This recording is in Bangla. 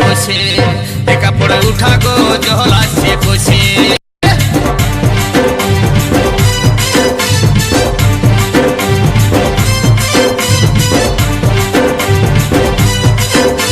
কষে একা পড়ে উঠা গো জহর